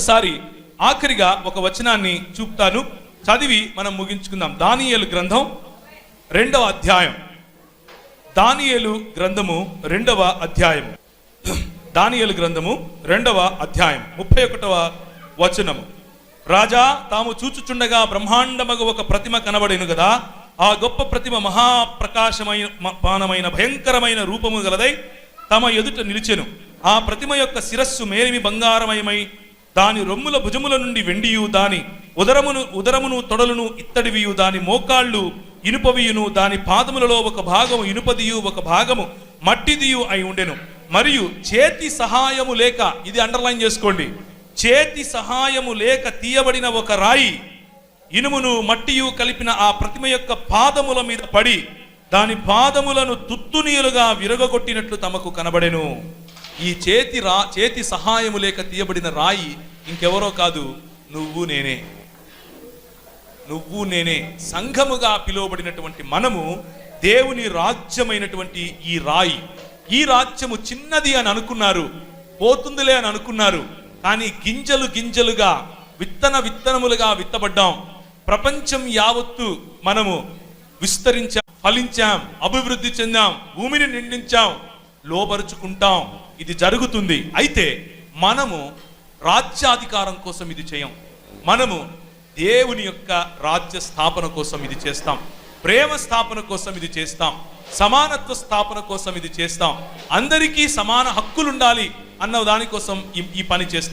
ఒక్కసారి ఆఖరిగా ఒక వచనాన్ని చూపుతాను. చదివి మనం ముగించుకుందాం. దానియలు గ్రంథం రెండవ అధ్యాయం. దానియలు గ్రంథము రెండవ అధ్యాయం. దానియలు గ్రంథము రెండవ అధ్యాయం. ముప్పై ఒకటవ వచనము. రాజా తాము చూచుచుండగా బ్రహ్మాండమగు ఒక ప్రతిమ కనబడేను కదా ఆ గొప్ప ప్రతిమ మహాప్రకాశమైన మ- పానమైన భయంకరమైన రూపము గలదై తమ ఎదుట నిలిచెను. ఆ ప్రతిమ యొక్క శిరస్సు మేలిమి బంగారమయమై దాని రొమ్ముల భుజముల నుండి వెండియు దాని ఉదరమును ఉదరమును తొడలను ఇత్తడివియు దాని మోకాళ్ళు ఇనుపవియును దాని పాదములలో ఒక భాగము ఇనుపదియు ఒక భాగము మట్టిదియు అయి ఉండెను. మరియు చేతి సహాయము లేక ఇది అండర్లైన్ చేసుకోండి. చేతి సహాయము లేక తీయబడిన ఒక రాయి ఇనుమును మట్టియు కలిపిన ఆ ప్రతిమ యొక్క పాదముల మీద పడి దాని పాదములను తుత్తునీయులుగా విరగగొట్టినట్లు తమకు కనబడెను. ఈ చేతి రా చేతి సహాయము లేక తీయబడిన రాయి ఇంకెవరో కాదు నువ్వు నేనే. నువ్వు నేనే. సంఘముగా పిలువబడినటువంటి మనము దేవుని రాజ్యమైనటువంటి ఈ రాయి. ఈ రాజ్యము చిన్నది అని అనుకున్నారు పోతుందిలే అని అనుకున్నారు కానీ గింజలు గింజలుగా విత్తన విత్తనములుగా విత్తబడ్డాం. ప్రపంచం యావత్తు మనము విస్తరించాం ఫలించాం అభివృద్ధి చెందాం భూమిని నిండించాం. లోపరుచుకుంటాం ఇది జరుగుతుంది. అయితే మనము రాజ్యాధికారం కోసం ఇది చేయం. మనము దేవుని యొక్క రాజ్య స్థాపన కోసం ఇది చేస్తాం. ప్రేమ స్థాపన కోసం ఇది చేస్తాం. సమానత్వ స్థాపన కోసం ఇది చేస్తాం. అందరికీ సమాన హక్కులు ఉండాలి అన్న దానికోసం ఈ పని చేస్తాం.